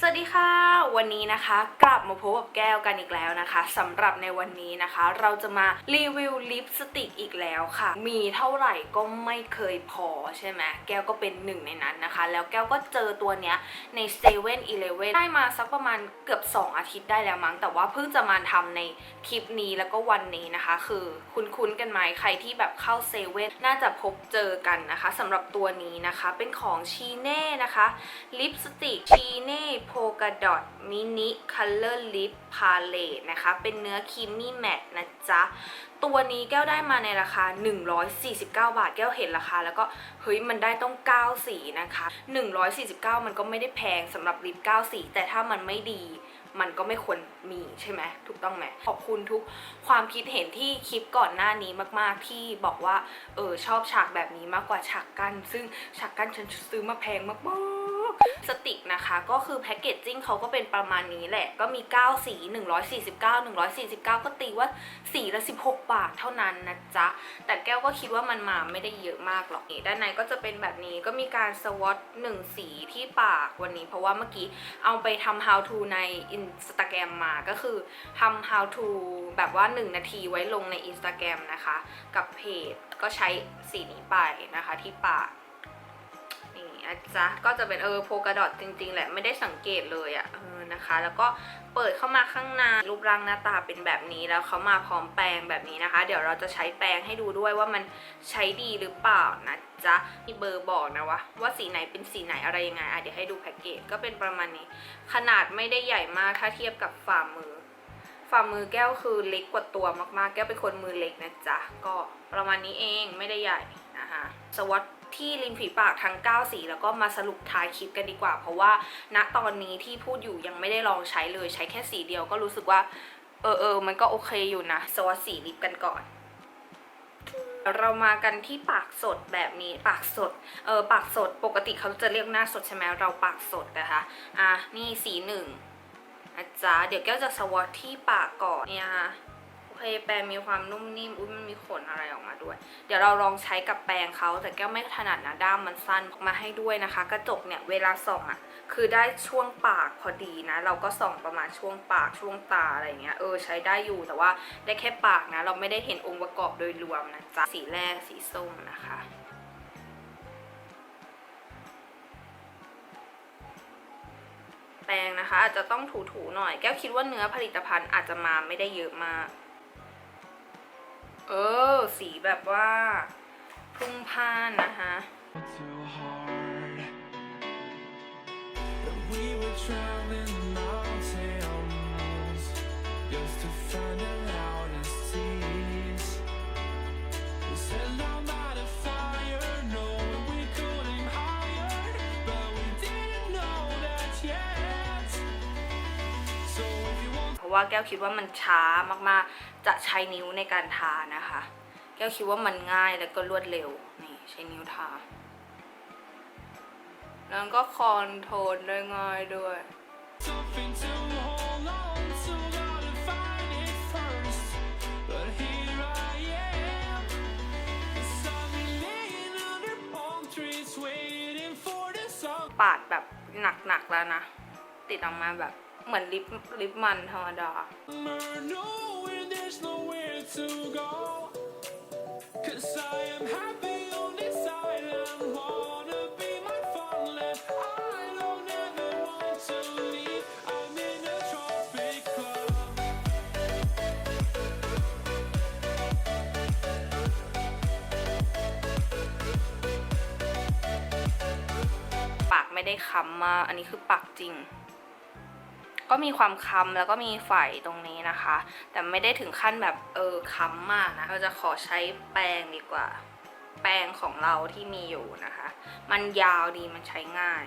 สวัสดีค่ะ วันนี้นะคะกลับมาพบกับแก้วกันอีกแล้วนะคะสำหรับในวันนี้นะคะ เราจะมารีวิวลิปสติกอีกแล้วค่ะ มีเท่าไหร่ก็ไม่เคยพอใช่ไหมแก้วก็เป็นหนึ่งในนั้นนะคะ แล้วแก้วก็เจอตัวเนี้ยใน7 e เ e ่ e อได้มาสักประมาณเกือบ 2 อาทิตย์ได้แล้วมั้ง แต่ว่าเพิ่งจะมาทำในคลิปนี้แล้วก็วันนี้นะคะ คือคุ้นๆกันไหมใครที่แบบเข้าเซเว่นน่าจะพบเจอกันนะคะสำหรับตัวนี้นะคะเป็นของชีเน่นะคะลิปสติกชีเน่โพกาดอทมินิคัลเลอร์ลิปพาเลตนะคะ เป็นเนื้อครีมมี่แมตนะจ๊ะ ตัวนี้แก้วได้มาในราคา 149 บาท แก้วเห็นราคา แล้วก็ เฮ้ย มันได้ต้อง 9 สีนะคะ 149 มันก็ไม่ได้แพงสำหรับลิป 9 สี แต่ถ้ามันไม่ดีมันก็ไม่ควรมีใช่ไหมถูกต้องไหมขอบคุณทุกความคิดเห็นที่คลิปก่อนหน้านี้มาก ๆ ที่บอกว่าเออชอบฉากแบบนี้มากกว่าฉากกั้น ซึ่งฉากกั้นฉันซื้อมาแพงมากๆ สติกนะคะ ก็คือแพคเกจจิ้งเขาก็เป็นประมาณนี้แหละ ก็มี 9 สี 149 149 ก็ตีว่าสีละ 16 บาทเท่านั้นนะจ๊ะ แต่แก้วก็คิดว่ามันมาไม่ได้เยอะมากหรอกนี่ด้านในก็จะเป็นแบบนี้ก็มีการสวอตหนึ่งสีที่ปากวันนี้ เพราะว่าเมื่อกี้เอาไปทำ how to ใน Instagram มาก็คือทำ how to แบบว่า 1 นาทีไว้ลงใน Instagram นะคะ กับเพจก็ใช้สีนี้ไปนะคะที่ปาก นะจ๊ะ ก็จะเป็นเออโพกาดอทจริง ๆ แหละไม่ได้สังเกตเลยอะ่ะเออนะคะ แล้วก็เปิดเข้ามาข้างในรูปร่างหน้าตาเป็นแบบนี้แล้วเขามาพร้อมแปรงแบบนี้นะคะ เดี๋ยวเราจะใช้แปรงให้ดูด้วยว่ามันใช้ดีหรือเปล่านะจ๊ะมีเบอร์บอกนะวะว่าสีไหนเป็นสีไหนอะไรยังไงอะเดี๋ยวให้ดูแพ็กเกจก็เป็นประมาณนี้ ขนาดไม่ได้ใหญ่มากถ้าเทียบกับฝ่ามือฝ่ามือแก้วคือเล็กกว่าตัวมากๆ แก้วเป็นคนมือเล็กนะจ๊ะ ก็ประมาณนี้เองไม่ได้ใหญ่นะคะสวอต ที่ริมฝีปากทั้ง 9 สีแล้วก็มาสรุปท้ายคลิปกันดีกว่า เพราะว่าณตอนนี้ที่พูดอยู่ยังไม่ได้ลองใช้เลยใช้แค่สีเดียวก็รู้สึกว่า เออเออมันก็โอเคอยู่นะสวอตสีลิปกันก่อนเรามากันที่ปากสดแบบนี้ปากสดเออปากสดปกติเขาจะเรียกหน้าสดใช่ไหมเราปากสดนะคะอะนี่สีหนึ่งนะจ๊ะเดี๋ยวแก้วจะสวอตที่ปากก่อนเนี่ยค่ะ เคแปรงมีความนุ่มนิ่มอุ้ยมันมีขนอะไรออกมาด้วย เดี๋ยวเราลองใช้กับแปรงเขาแต่แก้วไม่ถนัดนะด้ามมันสั้นมาให้ด้วยนะคะ กระจกเนี่ยเวลาส่องอะ่ะคือได้ช่วงปากพอดีนะ เราก็ส่องประมาณช่วงปากช่วงตาอะไรเงี้ยเออใช้ได้อยู่แต่ว่าได้แค่ปากนะ เราไม่ได้เห็นองค์ประกอบโดยรวมนะจ๊ะสีแรกสีส้มนะคะแปรงนะคะอาจจะต้องถูๆหน่อย แก้วคิดว่าเนื้อผลิตภัณฑ์อาจจะมาไม่ได้เยอะมาก เออ สีแบบว่าพุ่งพ่านนะคะ ราะว่าแก้วคิดว่ามันช้ามากๆ จะใช้นิ้วในการทานะคะ แก้วคิดว่ามันง่ายแล้วก็รวดเร็วนี่ใช้นิ้วทา แล้วก็คอนโทรลได้ง่ายด้วยปาดแบบหนักๆแล้วนะ ติดออกมาแบบ เหมือนลิปลิปมันธรรมดา ปากไม่ได้ค้ำมาอันนี้คือปากจริง ก็มีความค้ำแล้วก็มีไฝตรงนี้นะคะ แต่ไม่ได้ถึงขั้นแบบเออค้ำมากนะเราจะขอใช้แปรงดีกว่า แปรงของเราที่มีอยู่นะคะ มันยาวดีมันใช้ง่าย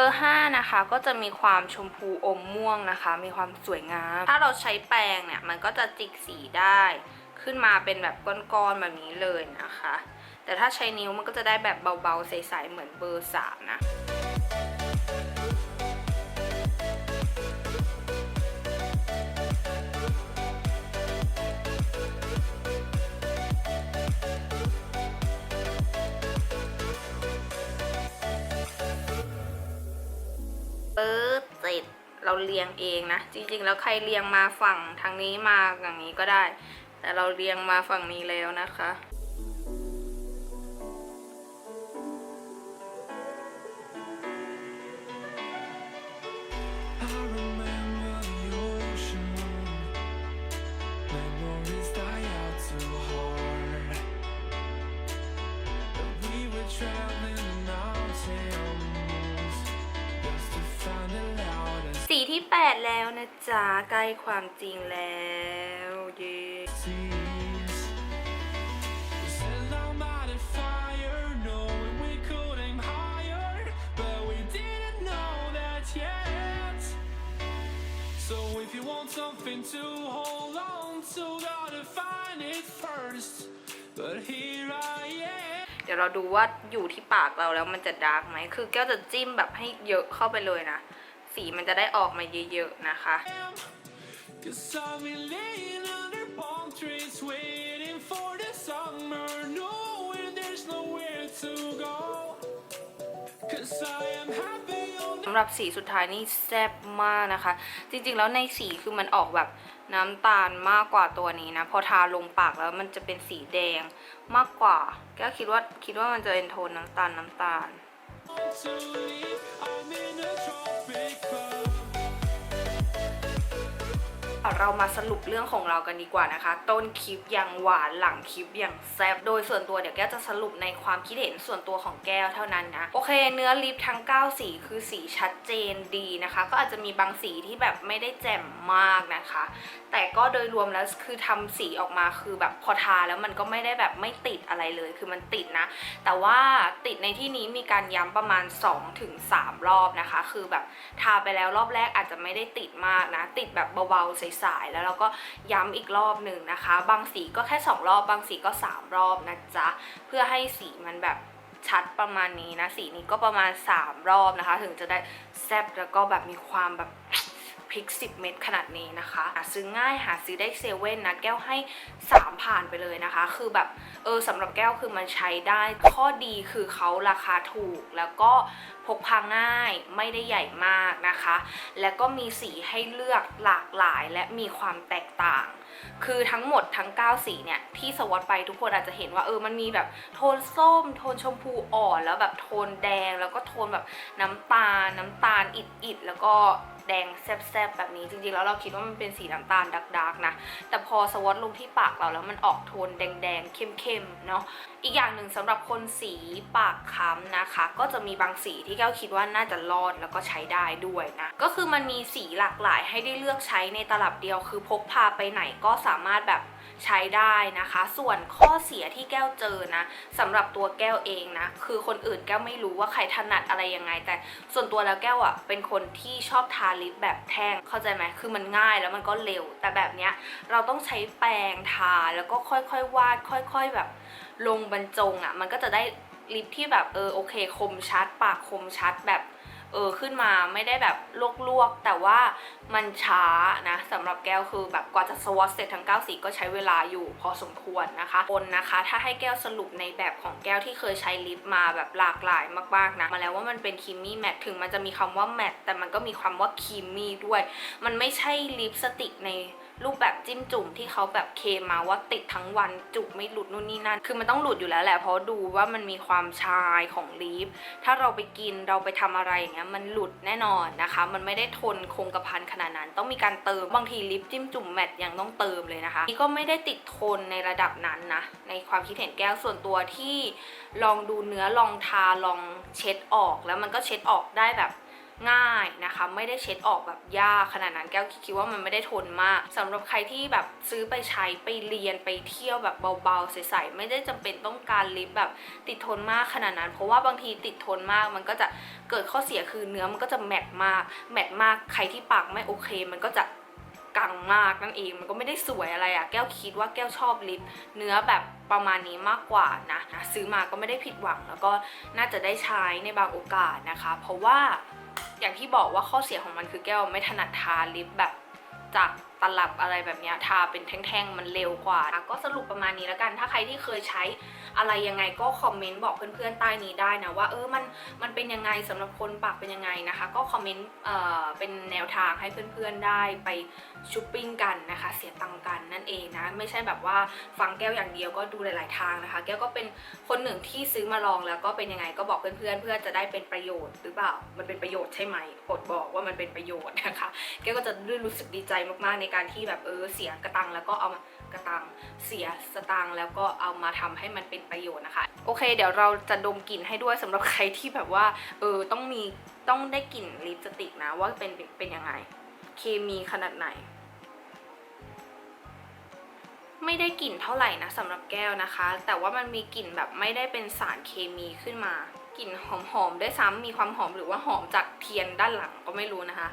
อร์ 5 นะคะ ก็จะมีความชมพูอมม่วงนะคะ มีความสวยงาม ถ้าเราใช้แปรงเนี่ย มันก็จะจิกสีได้ขึ้นมาเป็นแบบก้อนๆแบบนี้เลยนะคะ แต่ถ้าใช้นิ้วมันก็จะได้แบบเบาๆใสๆเหมือนเบอร์3นะ เราเรียงเองนะ จริงๆ แล้วใครเรียงมาฝั่งทางนี้มาอย่างนี้ก็ได้ แต่เราเรียงมาฝั่งนี้แล้วนะคะ สีที่8แล้วนะจ๊ะใกล้ความจริงแล้วเย้ seas. We set our mind at fire, knowing we could aim higher, but we didn't know that yet. So if you want something to hold on to, gotta find it first. But here I am. เดี๋ยวเราดูว่าอยู่ที่ปากเราแล้วมันจะดาร์กไหม คือแก้วจะจิ้มแบบให้เยอะเข้าไปเลยนะ สีมันจะได้ออกมาเยอะๆนะคะ สำหรับสีสุดท้ายนี่แซ่บมากนะคะ จริงๆแล้วในสีคือมันออกแบบน้ำตาลมากกว่าตัวนี้นะ พอทาลงปากแล้วมันจะเป็นสีแดงมากกว่าก้วคิดว่าคิดว่ามันจะเป็นโทนน้ำตาลน้ำตาล to leave. I'm in a tropic. เรามาสรุปเรื่องของเรากันดีกว่านะคะ ต้นคลิปอย่างหวานหลังคลิปอย่างแซ่บโดยส่วนตัวเดี๋ยวแก้วจะสรุปในความคิดเห็นส่วนตัวของแก้วเท่านั้นนะโอเค เนื้อลิปทั้ง 9 สีคือสีชัดเจนดีนะคะ ก็อาจจะมีบางสีที่แบบไม่ได้แจ่มมากนะคะ แต่ก็โดยรวมแล้วคือทำสีออกมาคือแบบพอทาแล้วมันก็ไม่ได้แบบไม่ติดอะไรเลย คือมันติดนะ แต่ว่าติดในที่นี้มีการย้ำประมาณ 2-3 รอบนะคะ คือแบบทาไปแล้วรอบแรกอาจจะไม่ได้ติดมากนะ ติดแบบเบาๆใสๆแล้วเราก็ย้ำอีกรอบหนึ่งนะคะ บางสีก็แค่ 2 รอบ บางสีก็ 3 รอบนะจ๊ะ เพื่อให้สีมันแบบชัดประมาณนี้นะ สีนี้ก็ประมาณ 3 รอบนะคะ ถึงจะได้แซ่บแล้วก็แบบมีความแบบ พริก 10 เม็ดขนาดนี้นะคะหาซื้อง่ายหาซื้อได้เซเว่นนะแก้วให้ 3 ผ่านไปเลยนะคะ คือแบบเออสำหรับแก้วคือมันใช้ได้ ข้อดีคือเขาราคาถูกแล้วก็พกพาง่ายไม่ได้ใหญ่มากนะคะ แล้วก็มีสีให้เลือกหลากหลายและมีความแตกต่างคือทั้งหมดทั้ง 9 สีเนี่ย ที่สวอตไปทุกคนอาจจะเห็นว่าเออมันมีแบบโทนส้ม โทนชมพูอ่อน แล้วแบบโทนแดงแล้วก็โทนแบบน้ำตาล น้ำตาลอิดๆแล้วก็ ดงแซบๆแบบนี้จริงๆ แล้วเราคิดว่ามันเป็นสีน้ำตาลดักๆนะ แต่พอสวอตลงที่ปากเราแล้วมันออกโทนแดงๆเข้มๆเนาะอีกอย่างหนึ่งสำหรับคนสีปากค้ำนะคะ ก็จะมีบางสีที่แก้วคิดว่าน่าจะรอดแล้วก็ใช้ได้ด้วยนะ ก็คือมันมีสีหลากหลายให้ได้เลือกใช้ในตลับเดียว คือพกพาไปไหนก็สามารถแบบใช้ได้นะคะ ส่วนข้อเสียที่แก้วเจอนะสำหรับตัวแก้วเองนะ คือคนอื่นแก้วไม่รู้ว่าใครถนัดอะไรยังไง แต่ส่วนตัวแล้วแก้วอะเป็นคนที่ชอบทาลิปแบบแท่งเข้าใจไหมคือมันง่ายแล้วมันก็เร็ว แต่แบบเนี้ยเราต้องใช้แปรงทาแล้วก็ค่อยๆวาดค่อย ๆแบบ ลงบรรจงอะ่ะมันก็จะได้ลิปที่แบบเออโอเคคมชัด ปากคมชัดแบบเออขึ้นมาไม่ได้แบบลวกๆ แต่ว่ามันช้านะสำหรับแก้วคือแบบกว่าจะสวอตเสร็จทั้ง9สีก็ใช้เวลาอยู่พอสมควรนะคะคนนะคะ ถ้าให้แก้วสรุปในแบบของแก้วที่เคยใช้ลิปมาแบบหลากหลายมากๆนะมาแล้วว่ามันเป็นครีมมี่แมทถึงมันจะมีคำว่าแมทแต่มันก็มีคำว่าครีมมี่ด้วย มันไม่ใช่ลิปสติกใน รูปแบบจิ้มจุ่มที่เขาแบบเคมาว่าติดทั้งวันจุกไม่หลุดนู่นนี่นั่น คือมันต้องหลุดอยู่แล้วแหละเพราะดูว่ามันมีความชายของลิปถ้าเราไปกินเราไปทำอะไรอย่างเงี้ยมันหลุดแน่นอนนะคะ มันไม่ได้ทนคงกระพันขนาดนั้น ต้องมีการเติมบางทีลิปจิ้มจุ่มแมทยังต้องเติมเลยนะคะนี่ก็ไม่ได้ติดทนในระดับนั้นนะในความคิดเห็นแก้วส่วนตัวที่ลองดูเนื้อลองทาลองเช็ดออกแล้วมันก็เช็ดออกได้แบบ ง่ายนะคะไม่ได้เช็ดออกแบบยากขนาดนั้นแก้วคิดว่ามันไม่ได้ทนมากสำหรับใครที่แบบซื้อไปใช้ไปเรียนไปเที่ยวแบบเบาๆใสๆไม่ได้จำเป็นต้องการลิปแบบติดทนมากขนาดนั้น เพราะว่าบางทีติดทนมากมันก็จะเกิดข้อเสียคือเนื้อมันก็จะแมตมากแมตมากใครที่ปากไม่โอเค มันก็จะกังมากนั่นเองมันก็ไม่ได้สวยอะไรอะแก้วคิดว่าแก้วชอบลิปเนื้อแบบประมาณนี้มากกว่านะนะซื้อมาก็ไม่ได้ผิดหวัง แล้วก็น่าจะได้ใช้ในบางโอกาสนะคะ เพราะว่า อย่างที่บอกว่าข้อเสียของมันคือแก้วไม่ถนัดทาลิปแบบจากตลับอะไรแบบนี้ทาเป็นแท่งๆ มันเร็วกว่า ก็สรุปประมาณนี้แล้วกัน ถ้าใครที่เคยใช้ อะไรยังไงก็คอมเมนต์บอกเพื่อนๆใต้นี้ได้นะว่าเออมันมันเป็นยังไงสำหรับคนปากเป็นยังไงนะคะ ก็คอมเมนต์เอ่อเป็นแนวทางให้เพื่อนๆได้ไปช้อปปิ้งกันนะคะ เสียตังค์กันนั่นเองนะไม่ใช่แบบว่าฟังแก้วอย่างเดียวก็ดูหลายๆทางนะคะ แก้วก็เป็นคนหนึ่งที่ซื้อมาลองแล้วก็เป็นยังไงก็บอกเพื่อนๆเพื่อจะได้เป็นประโยชน์หรือเปล่ามันเป็นประโยชน์ใช่ไหมกดบอกว่ามันเป็นประโยชน์นะคะ แก้วก็จะรู้สึกดีใจมากๆในการที่แบบเออเสียกระตังแล้วก็เอามา กระตังเสียสตางค์แล้วก็เอามาทำให้มันเป็นประโยชน์นะคะ โอเค เดี๋ยวเราจะดมกลิ่นให้ด้วยสำหรับใครที่แบบว่าเออต้องมีต้องได้กลิ่นลิปสติกนะว่าเป็นเป็นเป็นยังไง เคมีขนาดไหน ไม่ได้กลิ่นเท่าไหร่นะสำหรับแก้วนะคะ แต่ว่ามันมีกลิ่นแบบไม่ได้เป็นสารเคมีขึ้นมากลิ่นหอมๆด้วยซ้ำมีความหอมหรือว่าหอมจากเทียนด้านหลังก็ไม่รู้นะคะ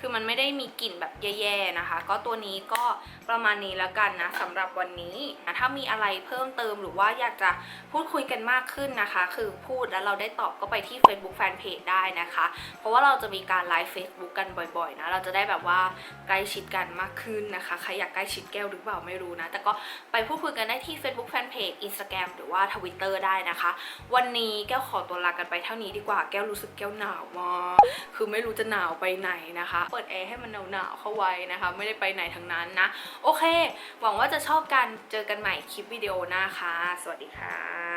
คือมันไม่ได้มีกลิ่นแบบแย่ๆนะคะ ก็ตัวนี้ก็ประมาณนี้แล้วกันนะสำหรับวันนี้นะถ้ามีอะไรเพิ่มเติมหรือว่าอยากจะพูดคุยกันมากขึ้นนะคะ คือพูดแล้วเราได้ตอบก็ไปที่ Facebook Fanpage ได้นะคะ เพราะว่าเราจะมีการไลฟ์ Facebook กันบ่อยๆนะเราจะได้แบบว่าใกล้ชิดกันมากขึ้นนะคะใครอยากใกล้ชิดแก้วหรือเปล่าไม่รู้นะ แต่ก็ไปพูดคุยกันได้ที่ Facebook Fanpage Instagram หรือว่า Twitter ได้นะคะ วันนี้แก้วขอตัวลากันไปเท่านี้ดีกว่าแก้วรู้สึกแก้วหนาวมากคือไม่รู้จะหนาวไปไหนนะคะเปิดแอร์ให้มันหนาวๆเข้าไว้นะคะ ไม่ได้ไปไหนทั้งนั้นนะ โอเค หวังว่าจะชอบกันเจอกันใหม่คลิปวิดีโอหน้าค่ะ สวัสดีค่ะ